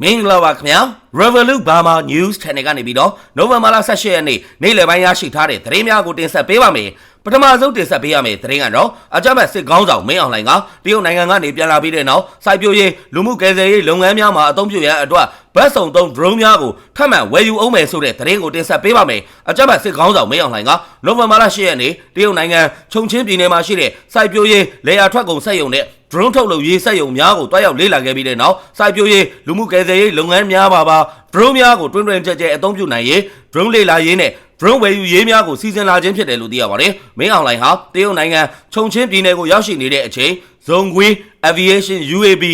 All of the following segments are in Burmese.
မင်္ဂလာပါခင်ဗျာ Revolut Burma News Channel ကနေပြီးတော့နိုဝင်ဘာလ18ရက်နေ့နေ့လယ်ပိုင်းရရှိထားတဲ့သတင်းများကိုတင်ဆက်ပေးပါမယ်ပထမဆုံးတင်ဆက်ပေးရမယ့်သတင်းကတော့အကြမ်းဖက်စစ်ကောင်းဆောင်မင်းအောင်လှိုင်ကတရုတ်နိုင်ငံကနေပြန်လာပြီးတဲ့နောက်စိုက်ပျိုးရေးလူမှုကယ်ဆယ်ရေးလုပ်ငန်းများမှာအသုံးပြုရန်အတွက် ဘတ်စုံသုံး drone များကိုထပ်မံဝယ်ယူအောင်မယ်ဆိုတဲ့သတင်းကိုတင်ဆက်ပေးပါမယ်အကြမ်းဖက်စစ်ကောင်းဆောင်မင်းအောင်လှိုင်ကနိုဝင်ဘာလ10ရက်နေ့တရုတ်နိုင်ငံချုံချင်းပြည်နယ်မှာရှိတဲ့စိုက်ပျိုးရေးလေယာထွက်ကုန်စက်ရုံနဲ့ drone ထုတ်လုပ်ရေးစက်ရုံများကိုတွားရောက်လေ့လာခဲ့ပြီးတဲ့နောက်စိုက်ပျိုးရေးလူမှုကယ်ဆယ်ရေးလုပ်ငန်းများပါပါ drone များကိုတွင်တွင်ကြဲကြဲအသုံးပြုနိုင်ရေး drone လေ့လာရေးနဲ့ drone ဝယ်ယူရေးများကိုစီစဉ်လာခြင်းဖြစ်တယ်လို့သိရပါတယ်။မင်းအောင်လှိုင်ဟာတရုတ်နိုင်ငံခြုံချင်းပြည်နယ်ကိုရောက်ရှိနေတဲ့အချိန် Zhonghui Aviation UAB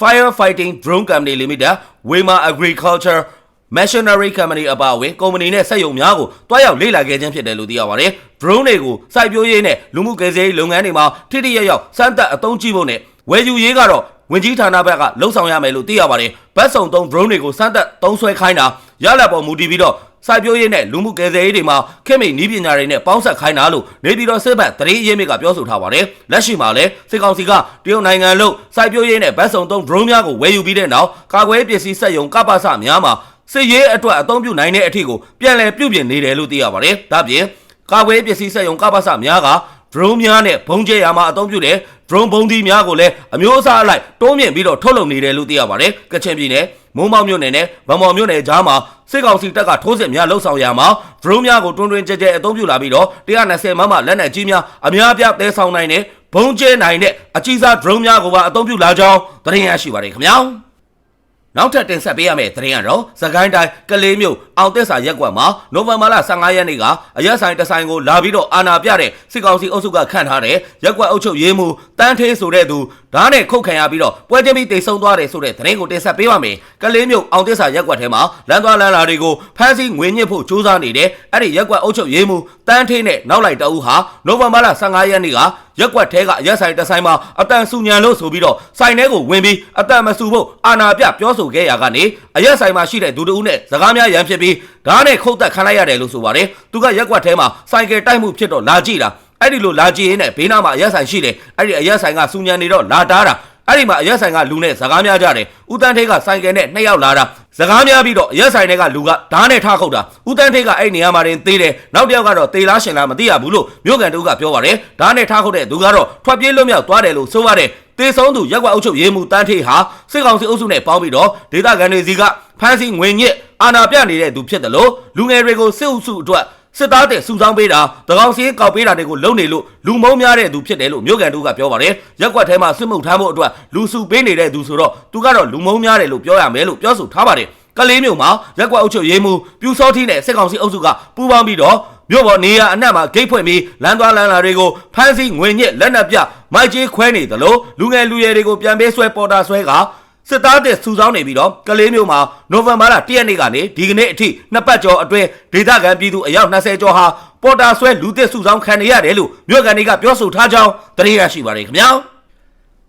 Firefighting Drone Company Limited, Wema Agriculture Machinery Company အပါအဝင်ကုမ္ပဏီနဲ့စက်ရုံများကိုတွားရောက်လေ့လာခဲ့ခြင်းဖြစ်တယ်လို့သိရပါတယ်။ drone တွေကိုစိုက်ပျိုးရေးနဲ့လူမှုကယ်ဆယ်ရေးလုပ်ငန်းတွေမှာထိထိရောက်ရောက်စမ်းသပ်အသုံးပြုဖို့နဲ့ဝယ်ယူရေးကတော့ဝင်ကြီးဌာနဘက်ကလှုံ့ဆော်ရမယ်လို့သိရပါတယ်။ဘတ်စုံသုံး drone တွေကိုစမ်းသပ်သုံးဆွဲခိုင်းတာရလဒ်ပေါ်မူတည်ပြီးတော့ စိုက်ပျိုးရေးနဲ့လူမှုကယ်ဆယ်ရေးတွေမှာခင်မိနီးပညာတွေနဲ့ပေါင်းဆက်ခိုင်းတာလို့နေပြည်တော်စစ်ဘက်တရေအရေးမြစ်ကပြောဆိုထားပါတယ်။လက်ရှိမှာလည်းစစ်ကောင်စီကတရုတ်နိုင်ငံလို့စိုက်ပျိုးရေးနဲ့ဗတ်စုံသုံး drone များကိုဝယ်ယူပြီးတဲ့နောက်ကာကွယ်ပစ္စည်းစက်ရုံကပ္ပစများမှာစစ်ရေးအတွက်အသုံးပြုနိုင်တဲ့အထီကိုပြန်လည်ပြုပြင်နေတယ်လို့သိရပါတယ်။ဒါပြင်ကာကွယ်ပစ္စည်းစက်ရုံကပ္ပစများက drone များနဲ့ဘုံကျဲရမှာအသုံးပြုတဲ့ drone ဘုံသီးများကိုလည်းအမျိုးအစားအလိုက်တိုးမြင့်ပြီးတော့ထုတ်လုပ်နေတယ်လို့သိရပါတယ်။ကချင်ပြည်နယ်မုံမောက်မြို့နယ်နဲ့ဗမော်မြို့နယ်ကြားမှာစစ်ကောင်စီတပ်ကထိုးစစ်များလှုပ်ဆောင်ရမှာ drone များကိုတွင်တွင်ကြဲကြဲအသုံးပြုလာပြီးတော့120မမလက်နက်ကြီးများအများပြသဲဆောင်နိုင်တဲ့ဘုံကျဲနိုင်တဲ့အကြီးစား drone များကိုပါအသုံးပြုလာကြောင်းသတင်းရရှိပါတယ်ခင်ဗျာ။ နောက်ထပ်တင်ဆက်ပေးရမယ့်သတင်းကတော့စကိုင်းတိုင်းကလေးမြို့အောင်သက်စာရက်ကွက်မှာနိုဝင်ဘာလ15ရက်နေ့ကအရက်ဆိုင်တဆိုင်ကိုလာပြီးတော့အာနာပြတဲ့စစ်ကောင်စီအုပ်စုကခန့်ထားတဲ့ရက်ကွက်အုပ်ချုပ်ရေးမှူးတန်းသေးဆိုတဲ့သူ ဓာတ်နဲ့ခုတ်ခံရပြီးတော့ပွဲချင်းပြီးတိတ်ဆုံးသွားတယ်ဆိုတဲ့သတင်းကိုတင်ဆက်ပေးပါမယ်။ကလေးမြို့အောင်သက်စာရက်ကွက်ထဲမှာလမ်းသွားလမ်းလာတွေကိုဖမ်းဆီးငွေညှစ်ဖို့ကြိုးစားနေတဲ့အဲ့ဒီရက်ကွက်အုပ်ချုပ်ရေးမှူးတန်းသေးနဲ့နောက်လိုက်တအူးဟာနိုဝင်ဘာလ15ရက်နေ့ကရက်ကွက်ထဲကရက်ဆိုင်တဆိုင်မှာအတန်ဆူညံလို့ဆိုပြီးတော့ဆိုင်ထဲကိုဝင်ပြီးအတန်မဆူဖို့အာနာပြပြောဆိုခဲ့ရကနေအရက်ဆိုင်မှာရှိတဲ့ဒူတူဦးနဲ့စကားများရန်ဖြစ်ပြီးဓာတ်နဲ့ခုတ်တက်ခံလိုက်ရတယ်လို့ဆိုပါတယ်သူကရက်ကွက်ထဲမှာဆိုင်ကယ်တိုက်မှုဖြစ်တော့လာကြည့်တာ အဲ့ဒီလိုလာကြည့်ရင်းနဲ့ဘေးနားမှာအရက်ဆိုင်ရှိတယ်အဲ့ဒီအရက်ဆိုင်ကဆူညံနေတော့လာတားတာအဲ့ဒီမှာအရက်ဆိုင်ကလူနဲ့စကားများကြတယ်ဦးတန်းထိတ်ကဆိုင်ကယ်နဲ့နှစ်ယောက်လာတာစကားများပြီးတော့အရက်ဆိုင်တွေကလူကဓာတ်နဲ့ထခုတ်တာဦးတန်းထိတ်ကအဲ့နေရာမှာတင်သေးတယ်နောက်တစ်ယောက်ကတော့သေလားရှင်လားမသိရဘူးလို့မြို့ကန်တူကပြောပါတယ်ဓာတ်နဲ့ထခုတ်တဲ့သူကတော့ထွက်ပြေးလွတ်မြောက်သွားတယ်လို့ဆိုပါတယ်တေဆုံးသူရက်ကွက်အုပ်ချုပ်ရေးမှူးတန်းထိတ်ဟာစစ်ကောင်စီအုပ်စုနဲ့ပေါင်းပြီးတော့ဒေသခံတွေစီကဖမ်းဆီးငွေညစ်အာဏာပြနေတဲ့သူဖြစ်တယ်လို့လူငယ်တွေကိုစစ်အုပ်စုအတွက် စစ်သားတဲ့စုဆောင်းပေးတာတကောင်စီကောက်ပေးတာတွေကိုလုပ်နေလို့လူမုံများတဲ့သူဖြစ်တယ်လို့မြို့ကန်တူကပြောပါတယ်ရက်ကွက်ထဲမှာစစ်မှုထမ်းဖို့အတွက်လူစုပေးနေတဲ့သူဆိုတော့သူကတော့လူမုံများတယ်လို့ပြောရမယ်လို့ပြောဆိုထားပါတယ်ကလေးမျိုးမှာရက်ကွက်အုပ်ချုပ်ရေးမှူးပြူစောထီးနဲ့စစ်ကောင်စီအုပ်စုကပူးပေါင်းပြီးတော့မြို့ပေါ်နေရအနှံ့မှာဂိတ်ဖွင့်ပြီးလမ်းသွားလမ်းလာတွေကိုဖမ်းဆီးငွေညစ်လက်နက်ပြမိုက်ကြီးခွဲနေသလိုလူငယ်လူရွယ်တွေကိုပြန်ပေးဆွဲပေါ်တာဆွဲက စစ်သားတဲ့စူဆောင်းနေပြီးတော့ကလေးမျိုးမှာနိုဝင်ဘာလ1ရက်နေ့ကနေဒီကနေ့အထိနှစ်ပတ်ကျော်အတွင်းဒေသခံပြည်သူအယောက်20ကျော်ဟာပေါ်တာဆွဲလူသစ်စူဆောင်းခံနေရတယ်လို့မြို့ကန်တွေကပြောဆိုထားကြောင်းသတင်းရရှိပါတယ်ခင်ဗျာ။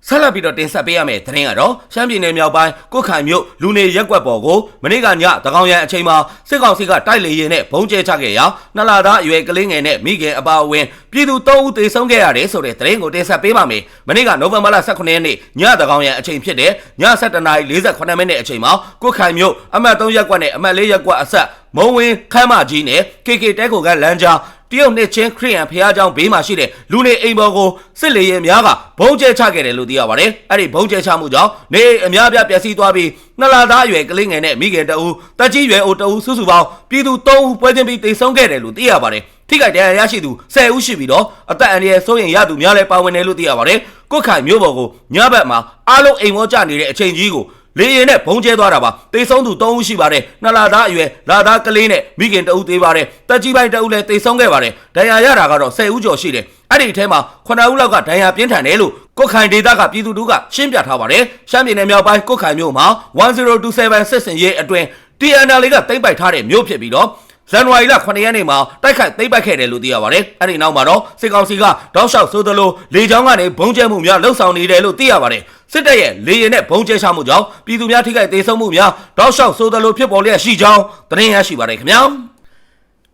ဆက်လက်ပြီးတော့တင်ဆက်ပေးရမယ့်သတင်းကတော့ရှမ်းပြည်နယ်မြောက်ပိုင်းကုတ်ခိုင်မြို့လူနေရက်ကွက်ပေါ်ကိုမနေ့ကညတကောင်ရန်အချိန်မှာစစ်ကောင်စီကတိုက်လေရင်နဲ့ဘုံကျဲချခဲ့ရာနှစ်လသားအရွယ်ကလေးငယ်နဲ့မိခင်အပါအဝင်ပြည်သူ၃ဦးသေဆုံးခဲ့ရတယ်ဆိုတဲ့သတင်းကိုတင်ဆက်ပေးပါမယ်။မနေ့ကနိုဝင်ဘာလ18ရက်နေ့ညတကောင်ရန်အချိန်ဖြစ်တဲ့ည7:48မိနစ်အချိန်မှာကုတ်ခိုင်မြို့အမှတ်3ရက်ကွက်နဲ့အမှတ်4ရက်ကွက်အဆက်မုံဝင်းခမ်းမကြီးနဲ့ KK တဲကိုကလမ်းကြား တရုတ်နှစ်ချင်းခရီးယန်ဖះเจ้าဘေးမှာရှိတဲ့လူနေအိမ်ပေါ်ကိုစစ်လေရင်များကဘုံကျဲချခဲ့တယ်လို့သိရပါတယ်။အဲ့ဒီဘုံကျဲချမှုကြောင့်နေအိမ်အများပြပျက်စီးသွားပြီးနှစ်လသားအရွယ်ကလေးငယ်နဲ့မိခင်တအူတက်ကြီးရွယ်အိုတအူစုစုပေါင်းပြည်သူ၃ဦးပွဲချင်းပြီးတိတ်ဆုံးခဲ့တယ်လို့သိရပါတယ်။ထိခိုက်ဒဏ်ရာရရှိသူ10ဦးရှိပြီးတော့အသက်အန္တရာယ်စိုးရိမ်ရသူများလည်းပါဝင်တယ်လို့သိရပါတယ်။ကုတ်ခိုင်မြို့ပေါ်ကိုညဘက်မှာအားလုံးအိမ်ဝေါ်ကျနေတဲ့အချိန်ကြီးကို လေရင်နဲ့ဘုံကျဲသွားတာပါတေဆုံးသူ၃ဦးရှိပါတယ်နှစ်လာသားအရွယ်လာသားကလေးနဲ့မိခင်တအုပ်သေးပါတယ်တက်ကြီးပိုင်းတအုပ်လည်းတေဆုံးခဲ့ပါတယ်ဒဏ်ရာရတာကတော့10ဦးကျော်ရှိတယ်အဲ့ဒီအထဲမှာ9ဦးလောက်ကဒဏ်ရာပြင်းထန်တယ်လို့ကုတ်ခိုင်ဒေသကပြည်သူတို့ကရှင်းပြထားပါတယ်ရှမ်းပြည်နယ်မြောက်ပိုင်းကုတ်ခိုင်မြို့မှာ1027စစ်စင်ရေးအတွင်း TNL ကတိမ့်ပိုက်ထားတဲ့မြို့ဖြစ်ပြီးတော့ ဇန်နဝါရီလ9ရက်နေ့မှာတိုက်ခိုက်သိမ်းပိုက်ခဲ့တယ်လို့သိရပါတယ်။အဲ့ဒီနောက်မှာတော့စစ်ကောင်စီကတောက်လျှောက်ဆိုသလိုလေကြောင်းကနေဘုံကျဲမှုများလှုပ်ဆောင်နေတယ်လို့သိရပါတယ်။စစ်တပ်ရဲ့လေရင်နဲ့ဘုံကျဲချမှုကြောင့်ပြည်သူများထိခိုက်ဒေဆုံးမှုများတောက်လျှောက်ဆိုသလိုဖြစ်ပေါ်လျက်ရှိကြောင်းသတင်းရရှိပါတယ်ခင်ဗျာ။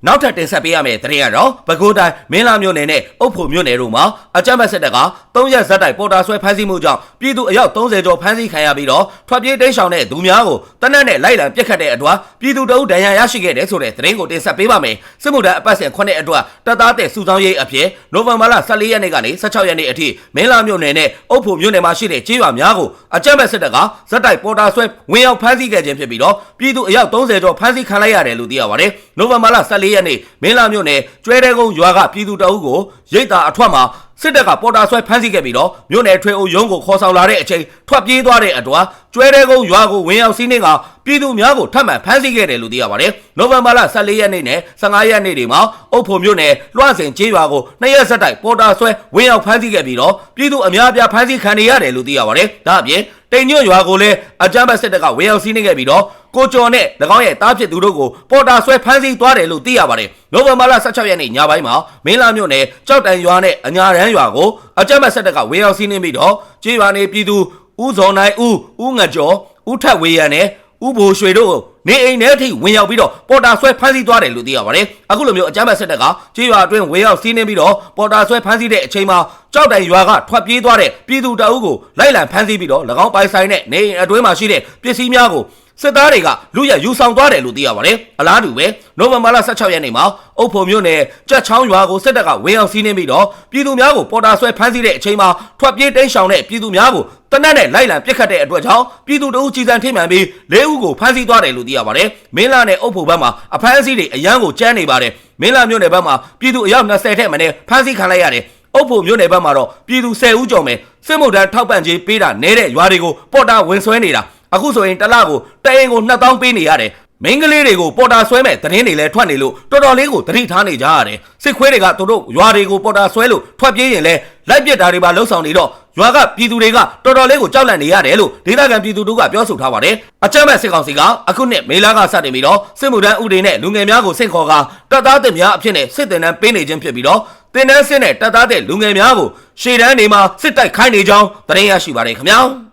နောက်ထပ်တင်ဆက်ပေးရမယ့်သတင်းကတော့ပဲခူးတိုင်းမင်းလာမြို့နယ်နဲ့အုတ်ဖို့မြို့နယ်တို့မှာအကြမ်းဖက်စစ်တပ်က၃ရက်ဇက်တိုက်ပေါ်တာဆွဲဖမ်းဆီးမှုကြောင့်ပြည်သူအယောက်30ကျော်ဖမ်းဆီးခံရပြီးတော့ထွက်ပြေးတိမ်းရှောင်တဲ့သူများကိုတနက်နဲ့လိုက်လံပစ်ခတ်တဲ့အတွက်ပြည်သူတအုပ်ဒဏ်ရာရရှိခဲ့တဲ့ဆိုတဲ့သတင်းကိုတင်ဆက်ပေးပါမယ်။စစ်မှုထမ်းအပတ်စဉ်9အတွက်တပ်သားတဲ့စုဆောင်ရေးအဖြစ်နိုဝင်ဘာလ14ရက်နေ့ကနေ16ရက်နေ့အထိမင်းလာမြို့နယ်နဲ့အုတ်ဖို့မြို့နယ်မှာရှိတဲ့ကျေးရွာများကိုအကြမ်းဖက်စစ်တပ်ကဇက်တိုက်ပေါ်တာဆွဲဝင်ရောက်ဖမ်းဆီးခဲ့ခြင်းဖြစ်ပြီးတော့ပြည်သူအယောက်30ကျော်ဖမ်းဆီးခံလိုက်ရတယ်လို့သိရပါတယ်။နိုဝင်ဘာလ14ရက်နေ့မင်းလာမြို့နယ်ကျွဲတဲကုန်းရွာကပြည်သူတအုပ်ကိုရိတ်တာအထွတ်မှာစစ်တပ်ကပေါ်တာဆွဲဖမ်းဆီးခဲ့ပြီးတော့မြို့နယ်ထွေအုပ်ရုံးကိုခေါ်ဆောင်လာတဲ့အချိန်ထွက်ပြေးသွားတဲ့အတွက်ကျွဲတဲကုန်းရွာကိုဝင်ရောက်စီးနှင်းကပြည်သူများကိုထပ်မံဖမ်းဆီးခဲ့တယ်လို့သိရပါတယ်။နိုဝင်ဘာလ14ရက်နေ့နဲ့15ရက်နေ့တွေမှာအုပ်ဖို့မြို့နယ်လွှစင်ကျေးရွာကိုနှစ်ရက်ဆက်တိုက်ပေါ်တာဆွဲဝင်ရောက်ဖမ်းဆီးခဲ့ပြီးတော့ပြည်သူအများအပြားဖမ်းဆီးခံနေရတယ်လို့သိရပါတယ်။ဒါအပြင် တိန်ညွတ်ရွာကိုလည်းအကြမ်းဖက်စစ်တပ်ကဝင်ရောက်စီးနှင်းခဲ့ပြီးတော့ကိုကျော်နဲ့၎င်းရဲ့တားဖြစ်သူတို့ကိုပေါ်တာဆွဲဖမ်းဆီးသွားတယ်လို့သိရပါတယ်။နိုဝင်ဘာလ16ရက်နေ့ညပိုင်းမှာမင်းလာမြို့နယ်ကြောက်တန်ရွာနဲ့အညာရန်ရွာကိုအကြမ်းဖက်စစ်တပ်ကဝင်ရောက်စီးနှင်းပြီးတော့ကျေးရွာနေပြည်သူဦးဇော်နိုင်ဦးဦးငကျော်ဦးထက်ဝေရန်နဲ့ ဦးဘိုရွှေတို့ကိုနေအိမ်ထဲအထိဝင်ရောက်ပြီးတော့ပေါ်တာဆွဲဖမ်းဆီးသွားတယ်လို့သိရပါတယ်။အခုလိုမျိုးအကြမ်းဖက်စစ်တပ်ကကျေးရွာအတွင်းဝင်ရောက်စီးနှင်းပြီးတော့ပေါ်တာဆွဲဖမ်းဆီးတဲ့အချိန်မှာကြောက်တိုင်ရွာကထွက်ပြေးသွားတဲ့ပြည်သူတအုပ်ကိုလိုက်လံဖမ်းဆီးပြီးတော့၎င်းပိုင်ဆိုင်တဲ့နေအိမ်အတွင်းမှာရှိတဲ့ပစ္စည်းများကို စစ်သားတွေကလူရယူဆောင်သွားတယ်လို့သိရပါတယ်။အလားတူပဲနိုဝင်ဘာလ16ရက်နေ့မှာအုပ်ဖို့မြို့နယ်ကြက်ချောင်းရွာကိုစစ်တပ်ကဝင်ရောက်စီးနှင်းပြီးတော့ပြည်သူများကိုပေါ်တာဆွဲဖမ်းဆီးတဲ့အချိန်မှာထွက်ပြေးတိမ်းရှောင်တဲ့ပြည်သူများကိုတနက်နဲ့လိုက်လံပစ်ခတ်တဲ့အတွက်ကြောင့်ပြည်သူတအုပ်ကြီးစံထိမှန်ပြီး၄ဦးကိုဖမ်းဆီးသွားတယ်လို့သိရပါတယ်။မင်းလာနဲ့အုပ်ဖို့ဘက်မှာအဖမ်းအဆီးတွေအရန်ကိုကြမ်းနေပါတယ်။မင်းလာမြို့နယ်ဘက်မှာပြည်သူအယောက်20ထက်မနည်းဖမ်းဆီးခံလိုက်ရတယ်။အုပ်ဖို့မြို့နယ်ဘက်မှာတော့ပြည်သူ10ဦးကျော်မယ်စစ်မှုထမ်းထောက်ပံ့ကြေးပေးတာနဲတဲ့ရွာတွေကိုပေါ်တာဝင်ဆွဲနေတာ အခုဆိုရင်တစ်လကိုတအိမ်ကို2000ပေးနေရတယ်မင်းကလေးတွေကိုပေါ်တာဆွဲမဲ့သတင်းတွေလည်းထွက်နေလို့တော်တော်လေးကိုသတိထားနေကြရတယ်စစ်ခွေးတွေကသူတို့ရွာတွေကိုပေါ်တာဆွဲလို့ထွက်ပြေးရင်လည်းလိုက်ပစ်တာတွေပါလှုပ်ဆောင်နေတော့ရွာကပြည်သူတွေကတော်တော်လေးကိုကြောက်လန့်နေရတယ်လို့ဒေသခံပြည်သူတို့ကပြောဆိုထားပါတယ်အကြမ်းမဲ့စစ်ကောင်စီကအခုနှစ်မေလကစတင်ပြီးတော့စစ်မှုထမ်းဥဒေနဲ့လူငယ်များကိုစိတ်ခေါ်ကတပ်သားတင်များအဖြစ်နဲ့စစ်တင်တန်းပေးနေခြင်းဖြစ်ပြီးတော့တင်တန်းစစ်နဲ့တပ်သားတဲ့လူငယ်များကိုရှေ့တန်းနေမှာစစ်တိုက်ခိုင်းနေကြောင်းသတင်းရရှိပါတယ်ခင်ဗျာ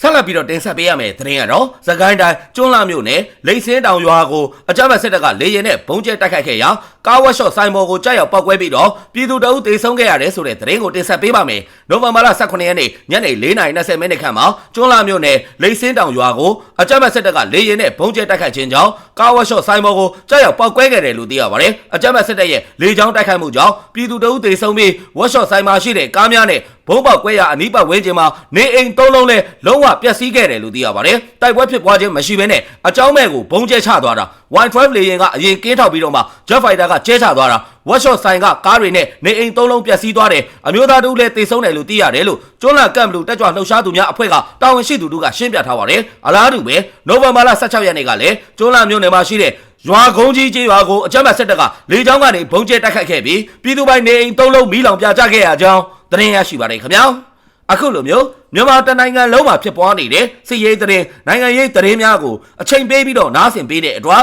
ဆက်လက်ပြီးတော့တင်ဆက်ပေးရမယ့်သတင်းကတော့သခိုင်းတိုင်းကျွန်းလာမြို့နယ်လိတ်စင်းတောင်ရွာကိုအကြမ်းဖက်စစ်တပ်ကလေရင်နဲ့ဘုံကျဲတိုက်ခိုက်ခဲ့ရာကားဝက်ရှော့ဆိုင်ဘော်ကိုကြားရောက်ပောက်ကွဲပြီးတော့ပြည်သူတအုပ်တေဆုံးခဲ့ရတယ်ဆိုတဲ့သတင်းကိုတင်ဆက်ပေးပါမယ်။နိုဝင်ဘာလ18ရက်နေ့ညနေ4:20မိနစ်ခန့်မှာကျွန်းလာမြို့နယ်လိတ်စင်းတောင်ရွာကိုအကြမ်းဖက်စစ်တပ်ကလေရင်နဲ့ဘုံကျဲတိုက်ခိုက်ခြင်းကြောင့်ကားဝက်ရှော့ဆိုင်ဘော်ကိုကြားရောက်ပောက်ကွဲခဲ့တယ်လို့သိရပါတယ်။အကြမ်းဖက်စစ်တပ်ရဲ့လေကြောင်းတိုက်ခိုက်မှုကြောင့်ပြည်သူတအုပ်တေဆုံးပြီးဝက်ရှော့ဆိုင်မှာရှိတဲ့ကားများနဲ့ဘုံပေါက်ကွဲရအနီးပတ်ဝန်းကျင်မှာနေအိမ်သုံးလုံးလဲလုံးဝပျက်စီးခဲ့တယ်လို့သိရပါတယ်။တိုက်ပွဲဖြစ်ပွားခြင်းမရှိဘဲနဲ့အကြောင်းမဲ့ကိုဘုံကျဲချသွားတာ Y12 လေယာဉ်ကအရင်ကင်းထောက်ပြီးတော့မှ Jet Fighter ကကျဲချသွားတာ Workshop ဆိုင်ကကားတွေနဲ့နေအိမ်သုံးလုံးပျက်စီးသွားတယ်အမျိုးသားတို့လည်းတေဆုံးတယ်လို့သိရတယ်လို့ကျွန်းလာကမ်ဘလူတက်ကြွလှုပ်ရှားသူများအဖွဲ့ကတာဝန်ရှိသူတို့ကရှင်းပြထားပါတယ်။အလားတူပဲနိုဝင်ဘာလ16ရက်နေ့ကလည်းကျွန်းလာမြို့နယ်မှာရှိတဲ့ရွာကုန်းကြီးကျေးရွာကိုအကြမ်းဖက်စစ်တပ်ကလေကြောင်းကနေဘုံကျဲတိုက်ခိုက်ခဲ့ပြီးပြည်သူပိုင်နေအိမ်သုံးလုံးမီးလောင်ပြကြခဲ့ရကြောင်းသတင်းရရှိပါတယ်ခင်ဗျာအခုလိုမျိုးမြန်မာတနိုင်ငံလုံးမှာဖြစ်ပွားနေတဲ့စစ်ရေးသတင်းနိုင်ငံရေးသတင်းများကိုအချိန်ပေးပြီးတော့နားဆင်ပေးတဲ့အတွက်